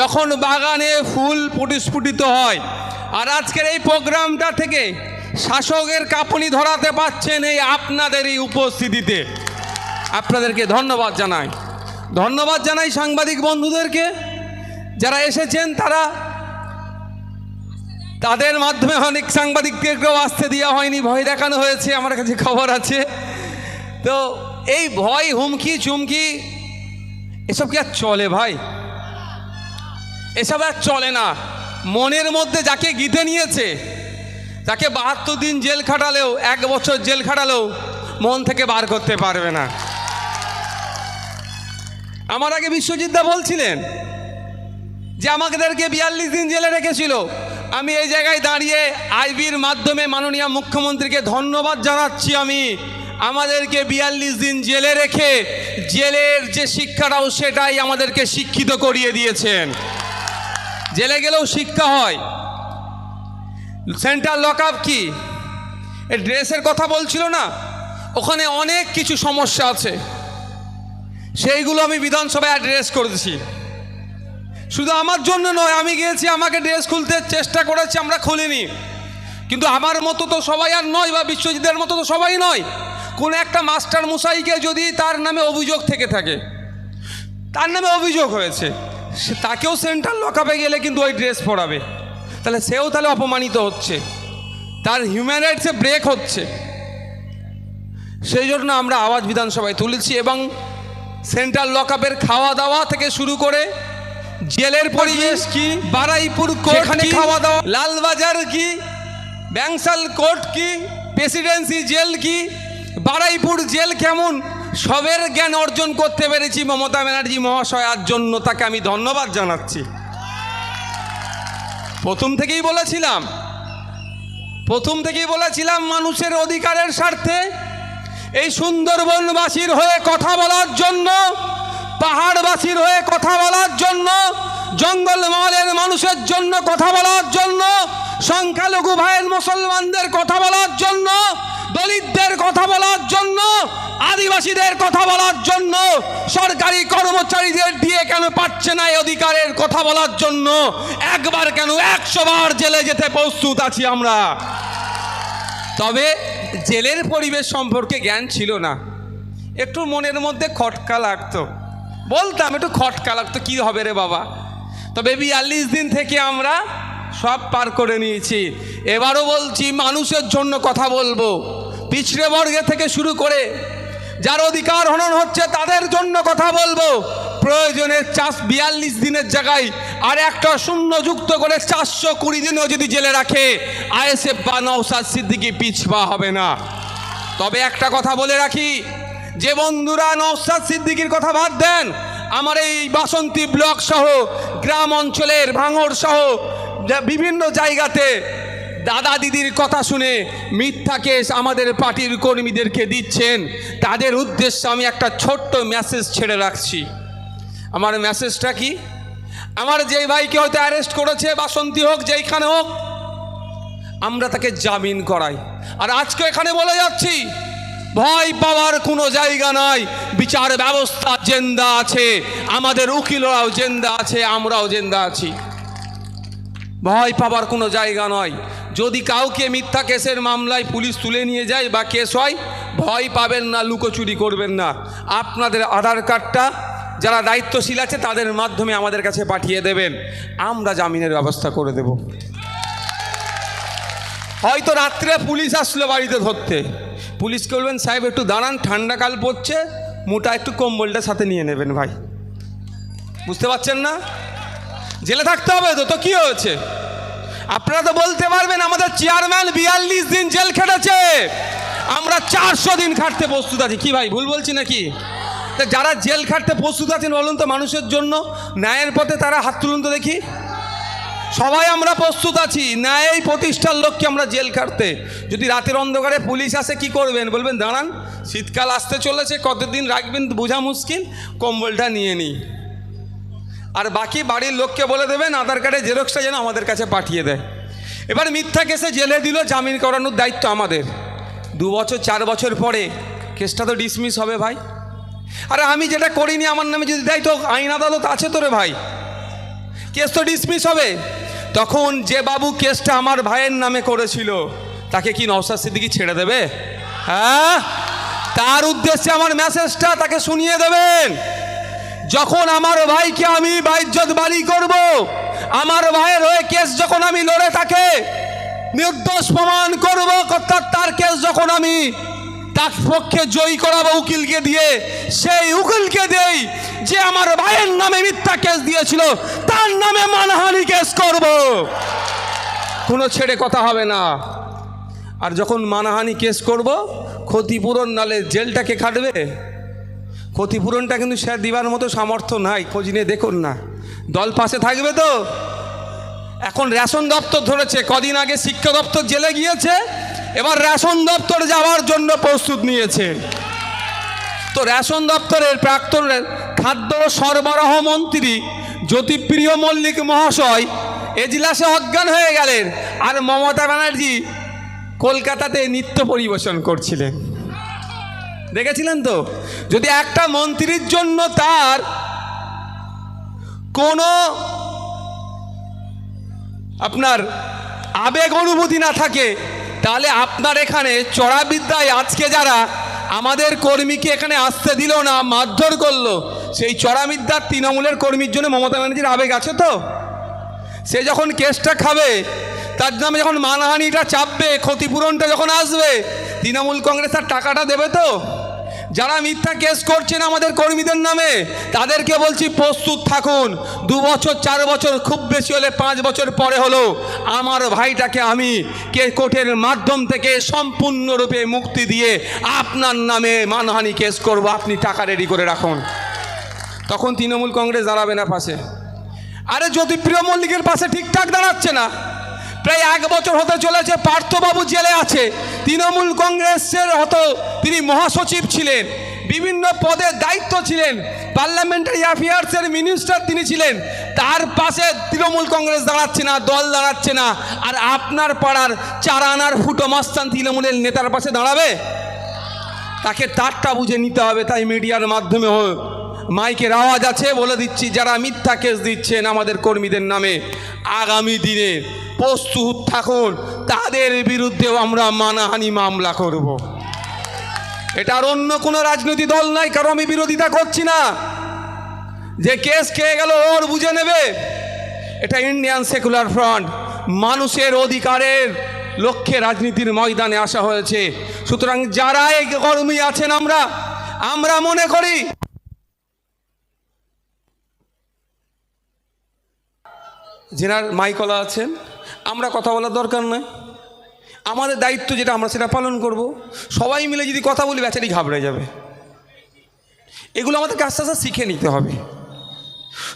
যখন বাগানে ফুল প্রতিস্ফুটিত হয়, আর আজকের এই প্রোগ্রামটা থেকে শাসকের কাঁপুনি ধরাতে পাচ্ছেন এই আপনাদের এই উপস্থিতিতে। আপনাদেরকে ধন্যবাদ জানাই। ধন্যবাদ জানাই সাংবাদিক বন্ধুদেরকে, যারা এসেছেন তারা, তাদের মাধ্যমে অনেক সাংবাদিকদেরকেও আসতে দেওয়া হয়নি, ভয় দেখানো হয়েছে, আমার কাছে খবর আছে। তো এই ভয়, হুমকি, চুমকি, এসব কি আর চলে ভাই? এসব আর চলে না। মনের মধ্যে যাকে গিতে নিয়েছে তাকে বাহাত্তর দিন জেল খাটালেও, এক বছর জেল খাটালেও মন থেকে বার করতে পারবে না। আমার আগে বিশ্বজিৎদা বলছিলেন যে আমাদেরকে বিয়াল্লিশ দিন জেলে রেখেছিল। আমি এই জায়গায় দাঁড়িয়ে আইবির মাধ্যমে মাননীয় মুখ্যমন্ত্রীকে ধন্যবাদ জানাচ্ছি আমি। আমাদেরকে বিয়াল্লিশ দিন জেলে রেখে, জেলের যে শিক্ষাটাও সেটাই আমাদেরকে শিক্ষিত করিয়ে দিয়েছেন। জেলে গেলেও শিক্ষা হয়। সেন্ট্রাল লক আপ কি ড্রেসের কথা বলছিল না? ওখানে অনেক কিছু সমস্যা আছে। সেইগুলো আমি বিধানসভায় অ্যাড্রেস করেছি। শুধু আমার জন্য নয়, আমি গিয়েছি, আমাকে ড্রেস খুলতে চেষ্টা করেছি, আমরা খুলিনি। কিন্তু আমার মতো তো সবাই আর নয় বা বিশ্বজিতের মতো তো সবাই নয়। কোনো একটা মাস্টার মশাইকে যদি তার নামে অভিযোগ থেকে থাকে, তার নামে অভিযোগ হয়েছে। তাকেও সেন্ট্রাল লকআপে গেলে কিন্তু ওই ড্রেস পরাবে। তাহলে সেও তাহলে অপমানিত হচ্ছে। তার হিউম্যান রাইটসে ব্রেক হচ্ছে। সেই জন্য আমরা আওয়াজ বিধানসভায় তুলেছি এবং সেন্ট্রাল লকআপের খাওয়া দাওয়া থেকে শুরু করে জেলের পরিবেশ কি বারাইপুর কোর্টখানে খাওয়া দাওয়া লালবাজার কি ব্যাংসাল কোর্ট কি প্রেসিডেন্সি জেল কি বারাইপুর জেল কেমন সবের জ্ঞান অর্জন করতে পেরেছি মমতা ব্যানার্জি মহাশয়ার জন্য তাকে আমি ধন্যবাদ জানাচ্ছি। প্রথম থেকেই বলেছিলাম, প্রথম থেকেই বলেছিলাম মানুষের অধিকারের স্বার্থে এই সুন্দরবনবাসীর হয়ে কথা বলার জন্য, পাহাড়বাসীর হয়ে কথা বলার জন্য, জঙ্গলমহলের মানুষের জন্য কথা বলার জন্য, সংখ্যালঘু ভাইয়ের মুসলমানদের কথা বলার জন্য দলিতদের কথা বলার জন্য, আদিবাসীদের কথা বলার জন্য, সরকারি কর্মচারীদের দিয়ে কেন পাচ্ছে না এই অধিকারের কথা বলার জন্য? একবার কেন একশো বার জেলে যেতে প্রস্তুত আছি আমরা। তবে জেলের পরিবেশ সম্পর্কে জ্ঞান ছিল না। একটু মনের মধ্যে খটকা লাগতো। বলতাম, একটু খটকা লাগতো, কী হবে রে বাবা? তবে বিয়াল্লিশ দিন থেকে আমরা সব পার করে নিয়েছি। এবারও বলছি, মানুষের জন্য কথা বলব। পিছড়ে বর্গে থেকে শুরু করে যার অধিকার হনন হচ্ছে তাদের জন্য কথা বলব। প্রয়োজনে চাষ বিয়াল্লিশ দিনের জায়গায় আর একটা শূন্য যুক্ত করে চারশো কুড়ি দিনও যদি জেলে রাখে, আইএসএফ বা নৌসাদ সিদ্দিকি পিছপা হবে না। তবে একটা কথা বলে রাখি, যে বন্ধুরা নৌসাদ সিদ্দিকির কথা বাদ দেন, আমার এই বাসন্তী ব্লক সহ গ্রাম অঞ্চলের ভাঙড় সহ বিভিন্ন জায়গাতে দাদা দিদির কথা শুনে মিথ্যা কেস আমাদের পার্টির কর্মীদেরকে দিচ্ছেন। তাদের উদ্দেশ্যে আমি একটা ছোট্ট মেসেজ ছেড়ে রাখছি। আমার মেসেজটা কি? আমার যেই ভাইকে হয়তো অ্যারেস্ট করেছে, বাসন্তী হোক, যেইখানে হোক, আমরা তাকে জামিন করাই। আর আজকে এখানে বলে যাচ্ছি, ভয় পাওয়ার কোনো জায়গা নাই, বিচার ব্যবস্থা জেন্দা আছে, আমাদের উকিলরাও জেন্দা আছে, আমরাও জেন্দা আছি। ভয় পাবার কোনো জায়গা নয়। যদি কাউকে মিথ্যা কেসের মামলায় পুলিশ তুলে নিয়ে যায় বা কেস হয়, ভয় পাবেন না, লুকোচুরি করবেন না। আপনাদের আধার কার্ডটা যারা দায়িত্বশীল আছে, তাদের মাধ্যমে আমাদের কাছে পাঠিয়ে দেবেন। আমরা জামিনের ব্যবস্থা করে দেব। হয়তো রাত্রে পুলিশ আসলো বাড়িতে ধরতে। পুলিশকে বলবেন, সাহেব, একটু দাঁড়ান, ঠান্ডা কাল পড়ছে। মোটা একটু কম্বলটা সাথে নিয়ে নেবেন ভাই। বুঝতে পারছেন না? জেলে থাকতে হবে তো তো কী হয়েছে? আপনারা তো বলতে পারবেন আমাদের চেয়ারম্যান বিয়াল্লিশ দিন জেল খেটেছে। আমরা চারশো দিন খাটতে প্রস্তুত আছি। কি ভাই, ভুল বলছি নাকি? তা যারা জেল খাটতে প্রস্তুত আছেন বলুন তো, মানুষের জন্য ন্যায়ের পথে তারা হাত তুলুন তো দেখি। সবাই আমরা প্রস্তুত আছি, ন্যায় প্রতিষ্ঠার লক্ষ্যে আমরা জেল খাটতে। যদি রাতের অন্ধকারে পুলিশ আসে কি করবেন? বলবেন, দাঁড়ান, শীতকাল আসতে চলেছে, কতদিন রাখবেন বোঝা মুশকিল, কম্বলটা নিয়ে নিই। আর বাকি বাড়ির লোককে বলে দেবেন, আধার কার্ডের জেরক্সটা যেন আমাদের কাছে পাঠিয়ে দেয়। এবার মিথ্যা কেসে জেলে দিল, জামিন করানোর দায়িত্ব আমাদের। দু বছর, চার বছর পরে কেসটা তো ডিসমিস হবে ভাই। আরে আমি যেটা করিনি, আমার নামে যদি দেয় তো আইন আদালত আছে তো রে ভাই। কেস তো ডিসমিস হবে। তখন যে বাবু কেসটা আমার ভাইয়ের নামে করেছিল, তাকে কি নওসাদ সিদ্দিকি ছেড়ে দেবে? হ্যাঁ? তার উদ্দেশ্যে আমার মেসেজটা তাকে শুনিয়ে দেবেন। যখন আমার ভাইকে আমি বাইজ্জত বাড়ি করব, আমার ভাইয়ের হয়ে কেস যখন আমি লড়ে তাকে নির্দোষ প্রমাণ করব, অর্থাৎ তার কেস যখন আমি তার পক্ষে জয়ী করাবো উকিলকে দিয়ে, সেই উকিলকে দেই যে আমার ভাইয়ের নামে মিথ্যা কেস দিয়েছিল, তার নামে মানহানি কেস করব। কোনো ছেড়ে কথা হবে না। আর যখন মানহানি কেস করব, ক্ষতিপূরণ নালে জেলটাকে খাটবে। ক্ষতিপূরণটা কিন্তু স্যার দিবার মতো সামর্থ্য নাই, খোঁজ নিয়ে দেখুন না। দল পাশে থাকবে তো? এখন রেশন দপ্তর ধরেছে, কদিন আগে শিক্ষা দপ্তর জেলে গিয়েছে, এবার রেশন দপ্তর যাওয়ার জন্য প্রস্তুত নিয়েছে। তো রেশন দপ্তরের প্রাক্তন খাদ্য সরবরাহ মন্ত্রী জ্যোতিপ্রিয় মল্লিক মহাশয় এজলাসে অজ্ঞান হয়ে গেলেন, আর মমতা ব্যানার্জি কলকাতাতে নৃত্য পরিবেশন করছিলেন। দেখেছিলেন তো? যদি একটা মন্ত্রীর জন্য তার কোনো আপনার আবেগ অনুভূতি না থাকে, তাহলে আপনার এখানে চড়াবিদ্যায় আজকে যারা আমাদের কর্মীকে এখানে আসতে দিল না, মারধর করল, সেই চড়াবিদ্যার তৃণমূলের কর্মীর জন্য মমতা ব্যানার্জির আবেগ আছে তো? সে যখন কেসটা খাবে, তার নামে যখন মানহানিটা চাপবে, ক্ষতিপূরণটা যখন আসবে, তৃণমূল কংগ্রেস তার টাকাটা দেবে তো? যারা মিথ্যা কেস করছেন আমাদের কর্মীদের নামে, তাদেরকে বলছি প্রস্তুত থাকুন। দু বছর, চার বছর, খুব বেশি হলে পাঁচ বছর পরে হলো আমার ভাইটাকে আমি কে কোর্টের মাধ্যম থেকে সম্পূর্ণরূপে মুক্তি দিয়ে আপনার নামে মানহানি কেস করব, আপনি টাকা রেডি করে রাখুন। তখন তৃণমূল কংগ্রেস দাঁড়াবে না পাশে। আরে জ্যোতিপ্রিয় মল্লিকের পাশে ঠিকঠাক দাঁড়াচ্ছে না। প্রায় এক বছর হতে চলেছে, পার্থবাবু জেলে আছে। তৃণমূল কংগ্রেসের হতো তিনি মহাসচিব ছিলেন, বিভিন্ন পদে দায়িত্ব ছিলেন, পার্লামেন্টারি অ্যাফেয়ার্সের মিনিস্টার তিনি ছিলেন। তার পাশে তৃণমূল কংগ্রেস দাঁড়াচ্ছে না, দল দাঁড়াচ্ছে না। আর আপনার পাড়ার চার আনার ফুটো মাস্তান তৃণমূলের নেতার পাশে দাঁড়াবে? তাকে তারটা বুঝে নিতে হবে, তাই মিডিয়ার মাধ্যমে হোক। মাইকের আওয়াজ আছে, বলে দিচ্ছি, যারা মিথ্যা কেস দিচ্ছেন আমাদের কর্মীদের নামে, আগামী দিনে প্রস্তুত থাকুন, তাদের বিরুদ্ধেও আমরা মানাহানি মামলা করব। এটা আর অন্য কোনো রাজনৈতিক দল নাই, কারণ আমি বিরোধিতা করছি না। যে কেস খেয়ে গেল, ওর বুঝে নেবে। এটা ইন্ডিয়ান সেকুলার ফ্রন্ট, মানুষের অধিকারের লক্ষ্যে রাজনীতির ময়দানে আসা হয়েছে। সুতরাং যারা এই কর্মী আছেন আমরা আমরা মনে করি যেনার মাইকলা আছেন, আমরা কথা বলার দরকার নয়। আমাদের দায়িত্ব যেটা, আমরা সেটা পালন করব। সবাই মিলে যদি কথা বলি, বেচারি ঘাবড়ে যাবে। এগুলো আমাদেরকে আস্তে আস্তে শিখে নিতে হবে।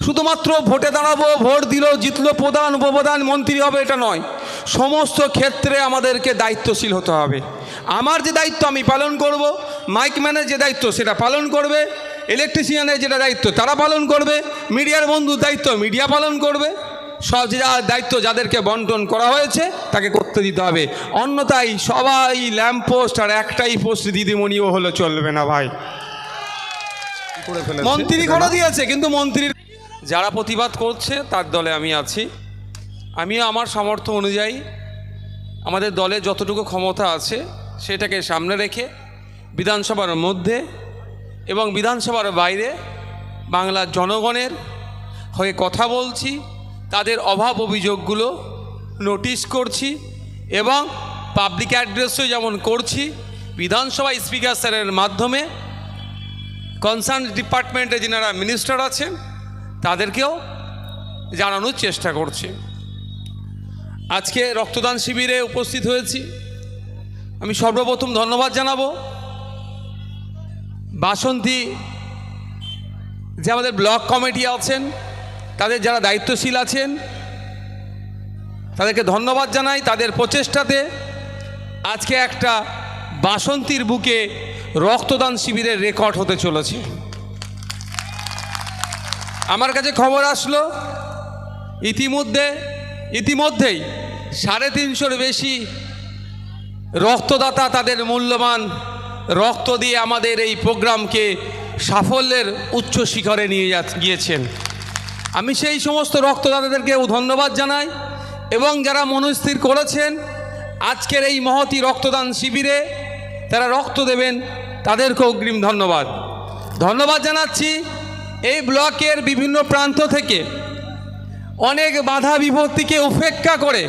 শুধুমাত্র ভোটে দাঁড়াবো, ভোট দিল, জিতলো, প্রধান, উপপ্রধান, মন্ত্রী হবে, এটা নয়। সমস্ত ক্ষেত্রে আমাদেরকে দায়িত্বশীল হতে হবে। আমার যে দায়িত্ব, আমি পালন করব। মাইকম্যানের যে দায়িত্ব, সেটা পালন করবে। ইলেকট্রিশিয়ানের যেটা দায়িত্ব, তারা পালন করবে। মিডিয়ার বন্ধুর দায়িত্ব, মিডিয়া পালন করবে। সব যে যা দায়িত্ব যাদেরকে বন্টন করা হয়েছে তাকে করতে দিতে হবে। অন্যথায় সবাই ল্যাম্প পোস্ট আর একটাই পোস্ট দিদিমণিও হলে চলবে না ভাই। মন্ত্রী করে দিয়েছে কিন্তু মন্ত্রীর যারা প্রতিবাদ করছে তার দলে আমি আছি। আমিও আমার সামর্থ্য অনুযায়ী আমাদের দলে যতটুকু ক্ষমতা আছে সেটাকে সামনে রেখে বিধানসভার মধ্যে এবং বিধানসভার বাইরে বাংলার জনগণের হয়ে কথা বলছি। তাদের অভাব অভিযোগগুলো নোটিশ করছি এবং পাবলিক অ্যাড্রেসও যেমন করছি, বিধানসভা স্পিকার স্যারের মাধ্যমে কনসার্ন ডিপার্টমেন্টে যিনারা মিনিস্টার আছেন, তাদেরকেও জানানোর চেষ্টা করছি। আজকে রক্তদান শিবিরে উপস্থিত হয়েছি। আমি সর্বপ্রথম ধন্যবাদ জানাব। বাসন্তী যে আমাদের ব্লক কমিটি আছেন তাদের যারা দায়িত্বশীল আছেন, তাদেরকে ধন্যবাদ জানাই তাদের প্রচেষ্টাতে। আজকে একটা বাসন্তীর বুকে রক্তদান শিবিরের রেকর্ড হতে চলেছে। আমার কাছে খবর আসলো, ইতিমধ্যে, ইতিমধ্যেই সাড়ে তিনশোর বেশি রক্তদাতা তাদের মূল্যবান রক্ত দিয়ে আমাদের এই প্রোগ্রামকে সাফল্যের উচ্চ শিখরে নিয়ে গিয়েছেন। আমি সেই সমস্ত রক্তদাতাদেরকেও ধন্যবাদ জানাই এবং যারা মনস্থির করেছেন, আজকের এই মহতি রক্তদান শিবিরে তারা রক্ত দেবেন, তাদেরকেও অগ্রিম ধন্যবাদ। ধন্যবাদ জানাচ্ছি এই ব্লকের বিভিন্ন প্রান্ত থেকে। অনেক বাধা বিপত্তিকে উপেক্ষা করে,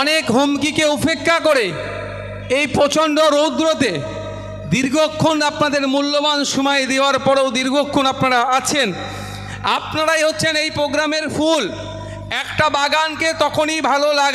অনেক হুমকিকে উপেক্ষা করে এই প্রচণ্ড রৌদ্রতে দীর্ঘক্ষণ আপনাদের মূল্যবান সময় দেওয়ার পরেও দীর্ঘক্ষণ আপনারা আছেন আপনারাই হচ্ছেন এই প্রোগ্রামের ফুল। একটা বাগানকে তখনই ভালো লাগায়।